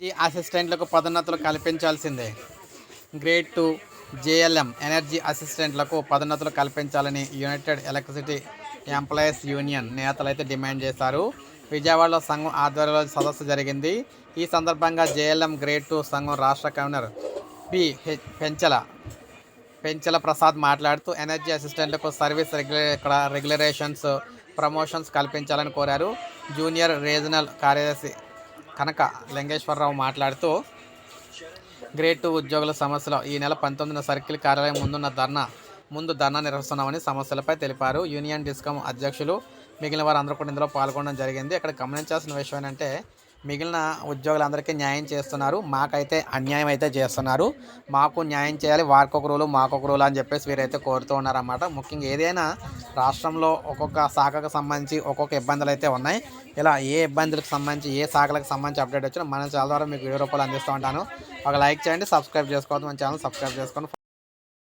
ఈ అసిస్టెంట్లకు పదోన్నతులు కల్పించాల్సిందే. గ్రేడ్ టూ జేఎల్ఎం ఎనర్జీ అసిస్టెంట్లకు పదోన్నతులు కల్పించాలని యునైటెడ్ ఎలక్ట్రిసిటీ ఎంప్లాయీస్ యూనియన్ నేతలు అయితే డిమాండ్ చేశారు. విజయవాడలో సంఘం ఆధ్వర్యంలో సదస్సు జరిగింది. ఈ సందర్భంగా జేఎల్ఎం గ్రేడ్ టూ సంఘం రాష్ట్ర convener P H Penchala Penchala Prasad మాట్లాడుతూ ఎనర్జీ అసిస్టెంట్లకు సర్వీస్ రెగ్యులే రెగ్యులరేషన్స్ ప్రమోషన్స్ కల్పించాలని కోరారు. జూనియర్ రీజనల్ కార్యదర్శి కనక లింగేశ్వరరావు మాట్లాడుతూ గ్రేడ్ టూ ఉద్యోగుల సమస్యలు ఈ నెల పంతొమ్మిదిన సర్కిల్ కార్యాలయం ముందున్న ధర్నా ముందు ధర్నా నిర్వహిస్తున్నామని సమస్యలపై తెలిపారు. యూనియన్ డిస్కమ్ అధ్యక్షులు మిగిలిన వారు అందరూ కూడా ఇందులో పాల్గొనడం జరిగింది. ఇక్కడ గమనించాల్సిన విషయం ఏంటంటే మిగిలిన ఉద్యోగులందరికీ న్యాయం చేస్తున్నారు. మాకైతే అన్యాయం అయితే చేస్తున్నారు. మాకు న్యాయం చేయాలి వారికొక రూలు మాకొక రూలు అని చెప్పేసి వీరైతే కోరుతూ ఉన్నారన్నమాట. ముఖ్యంగా ఏదైనా రాష్ట్రంలో ఒక్కొక్క శాఖకు సంబంధించి ఒక్కొక్క ఇబ్బందులు అయితే ఉన్నాయి. ఇలా ఏ ఇబ్బందులకు సంబంధించి ఏ శాఖలకు సంబంధించి అప్డేట్ వచ్చినా మన ఛానల్ ద్వారా మీకు వీడియో రూపాయలు అందిస్తూ ఉంటాను. ఒక లైక్ చేయండి సబ్స్క్రైబ్ చేసుకోవద్దు మన ఛానల్ సబ్స్క్రైబ్ చేసుకొని